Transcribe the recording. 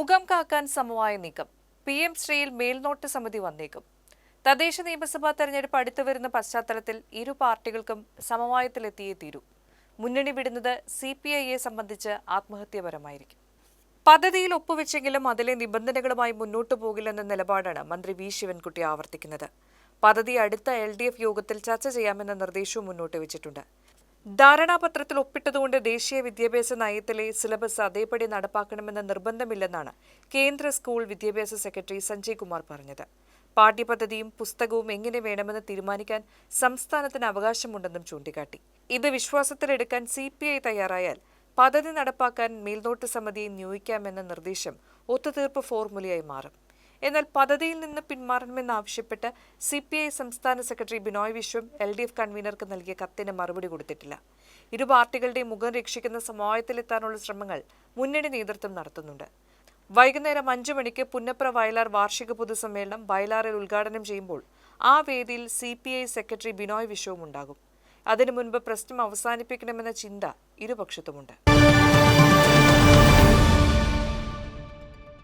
മുഖം കാക്കാൻ സമവായ നീക്കം. പി എം ശ്രീയിൽ മേൽനോട്ട സമിതി വന്നേക്കും. തദ്ദേശ നിയമസഭാ തെരഞ്ഞെടുപ്പ് അടുത്തു വരുന്ന പശ്ചാത്തലത്തിൽ ഇരു പാർട്ടികൾക്കും സമവായത്തിലെത്തിയേ തീരൂ. മുന്നണി വിടുന്നത് സി പി ഐയെ സംബന്ധിച്ച് ആത്മഹത്യപരമായിരിക്കും. പദ്ധതിയിൽ ഒപ്പുവെച്ചെങ്കിലും അതിലെ നിബന്ധനകളുമായി മുന്നോട്ടു പോകില്ലെന്ന നിലപാടാണ് മന്ത്രി വി ശിവൻകുട്ടി ആവർത്തിക്കുന്നത്. പദ്ധതി അടുത്ത എൽ യോഗത്തിൽ ചർച്ച ചെയ്യാമെന്ന നിർദ്ദേശവും മുന്നോട്ട് വെച്ചിട്ടുണ്ട്. ധാരണാപത്രത്തിൽ ഒപ്പിട്ടതുകൊണ്ട് ദേശീയ വിദ്യാഭ്യാസ നയത്തിലെ സിലബസ് അതേപടി നടപ്പാക്കണമെന്ന നിർബന്ധമില്ലെന്നാണ് കേന്ദ്ര സ്കൂൾ വിദ്യാഭ്യാസ സെക്രട്ടറി സഞ്ജയ് കുമാർ പറഞ്ഞത്. പാഠ്യപദ്ധതിയും പുസ്തകവും എങ്ങനെ വേണമെന്ന് തീരുമാനിക്കാൻ സംസ്ഥാനത്തിന് അവകാശമുണ്ടെന്നും ചൂണ്ടിക്കാട്ടി. ഇത് വിശ്വാസത്തിലെടുക്കാൻ സി പി ഐ തയ്യാറായാൽ പദ്ധതി നടപ്പാക്കാൻ മേൽനോട്ട സമിതിയെ നിയോഗിക്കാമെന്ന നിർദ്ദേശം ഒത്തുതീർപ്പ് ഫോർമുലയായി മാറും. എന്നാൽ പദ്ധതിയിൽ നിന്ന് പിന്മാറണമെന്നാവശ്യപ്പെട്ട് സി പി ഐ സംസ്ഥാന secretary Binoy Viswam L D F കൺവീനർക്ക് നൽകിയ കത്തിന് മറുപടി കൊടുത്തിട്ടില്ല. ഇരു പാർട്ടികളുടെയും മുഖം രക്ഷിക്കുന്ന സമവായത്തിലെത്താനുള്ള ശ്രമങ്ങൾ മുന്നണി നേതൃത്വം നടത്തുന്നുണ്ട്. വൈകുന്നേരം അഞ്ചു മണിക്ക് പുന്നപ്ര വയലാർ വാർഷിക പൊതുസമ്മേളനം വയലാറിൽ ഉദ്ഘാടനം ചെയ്യുമ്പോൾ ആ വേദിയിൽ C P I secretary Binoy വിശ്വവും ഉണ്ടാകും അതിനു മുൻപ് പ്രശ്നം അവസാനിപ്പിക്കണമെന്ന ചിന്ത ഇരുപക്ഷത്തുമുണ്ട്.